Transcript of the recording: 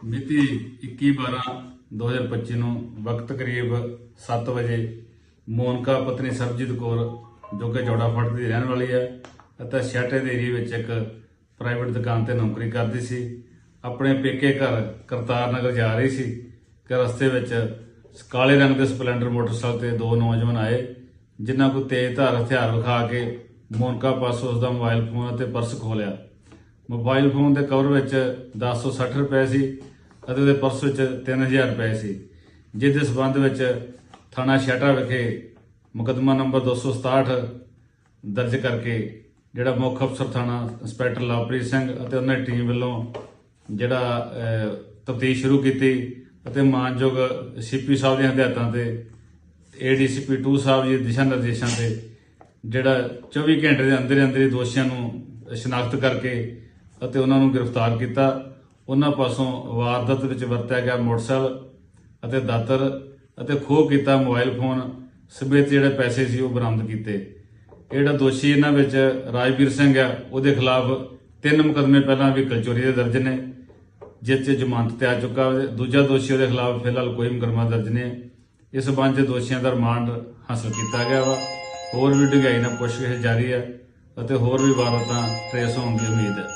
ਮਿਤੀ 21/12/2025 ਨੂੰ ਵਕਤ ਕਰੀਬ 7 ਵਜੇ ਮੋਨਕਾ ਪਤਨੀ ਸਰਬਜੀਤ ਕੌਰ, ਜੋ ਕਿ ਜੋੜਾ ਫੜ ਦੀ ਰਹਿਣ ਵਾਲੀ ਹੈ ਅਤੇ ਸ਼ਾਟੇ ਦੇ ਏਰੀਏ ਵਿੱਚ ਇੱਕ ਪ੍ਰਾਈਵੇਟ ਦੁਕਾਨ ਤੇ ਨੌਕਰੀ ਕਰਦੀ ਸੀ। ਆਪਣੇ ਪੇਕੇ ਘਰ ਕਰਤਾਰ ਨਗਰ ਜਾ ਰਹੀ ਸੀ ਕਿ ਰਸਤੇ ਵਿੱਚ ਕਾਲੇ ਰੰਗ ਦੇ ਸਪਲੈਂਡਰ ਮੋਟਰਸਾਈਕਲ ਤੇ ਦੋ ਨੌਜਵਾਨ ਆਏ, ਜਿਨ੍ਹਾਂ ਕੋ ਤੇਜ਼ ਧਾਰ ਹਥਿਆਰ ਵਿਖਾ ਕੇ ਮੋਨਕਾ ਪਾਸੋਂ ਉਸ ਦਾ ਮੋਬਾਈਲ ਫੋਨ ਅਤੇ ਪਰਸ ਖੋਲਿਆ ਮੋਬਾਈਲ ਫੋਨ ਦੇ ਕਵਰ ਵਿੱਚ 1060 ਰੁਪਏ ਸੀ ਅਤੇ ਉਹਦੇ ਪਰਸ ਵਿੱਚ 3000 ਰੁਪਏ ਸੀ। ਜਿਸ ਦੇ ਸਬੰਧ ਵਿੱਚ ਥਾਣਾ ਸ਼ਾਟਾ ਵਿਖੇ ਮੁਕੱਦਮਾ ਨੰਬਰ 267 ਦਰਜ ਕਰਕੇ ਜਿਹੜਾ ਮੁੱਖ ਅਫਸਰ ਥਾਣਾ ਇੰਸਪੈਕਟਰ ਲਵਪ੍ਰੀਤ ਸਿੰਘ ਅਤੇ ਉਹਨਾਂ ਦੀ ਟੀਮ ਵੱਲੋਂ ਜਿਹੜਾ ਤਫਤੀਸ਼ ਸ਼ੁਰੂ ਕੀਤੀ ਅਤੇ ਮਾਨਯੋਗ ਸੀਪੀ ਸਾਹਿਬ ਦੀਆਂ ਹਦਾਇਤਾਂ ਤੇ ਏਡੀਸੀਪੀ 2 ਸਾਹਿਬ ਜੀ ਦਿਸ਼ਾ ਨਿਰਦੇਸ਼ਾਂ ਤੇ ਜਿਹੜਾ 24 ਘੰਟੇ ਦੇ ਅੰਦਰ ਅੰਦਰ ਹੀ ਦੋਸ਼ੀਆਂ ਨੂੰ ਸ਼ਨਾਖਤ ਕਰਕੇ ਅਤੇ ਉਹਨਾਂ ਨੂੰ ਗ੍ਰਿਫਤਾਰ ਕੀਤਾ। ਉਹਨਾਂ ਪਾਸੋਂ ਵਾਰਦਾਤ ਵਿੱਚ ਵਰਤਿਆ ਗਿਆ ਮੋਟਰਸਾਈਕਲ ਅਤੇ ਦਾਤਰ ਅਤੇ ਖੋਹ ਕੀਤਾ ਮੋਬਾਈਲ ਫੋਨ ਸਮੇਤ ਜਿਹੜੇ ਪੈਸੇ ਸੀ ਉਹ ਬਰਾਮਦ ਕੀਤੇ। ਜਿਹੜਾ ਦੋਸ਼ੀ ਇਹਨਾਂ ਵਿੱਚ ਰਾਜਵੀਰ ਸਿੰਘ ਆ ਉਹਦੇ ਖਿਲਾਫ ਤਿੰਨ ਮੁਕਦਮੇ ਪਹਿਲਾਂ ਵੀ ਕਲਚੋਰੀ ਦੇ ਦਰਜ ਨੇ, ਜਿਸ 'ਚ ਜ਼ਮਾਨਤ ਤੇ ਆ ਚੁੱਕਾ ਦੂਜਾ ਦੋਸ਼ੀ ਉਹਦੇ ਖਿਲਾਫ ਫਿਲਹਾਲ ਕੋਈ ਮੁਕੱਦਮਾ ਦਰਜ ਨਹੀਂ ਇਸ ਸਬੰਧ 'ਚ ਦੋਸ਼ੀਆਂ ਦਾ ਰਿਮਾਂਡ ਹਾਸਲ ਕੀਤਾ ਗਿਆ ਵਾ। ਹੋਰ ਵੀ ਡੂੰਘਾਈ ਨਾਲ ਪੁੱਛਗਿੱਛ ਜਾਰੀ ਹੈ ਅਤੇ ਹੋਰ ਵੀ ਵਾਰਦਾਤਾਂ ਟ੍ਰੇਸ ਹੋਣ ਦੀ ਉਮੀਦ ਹੈ।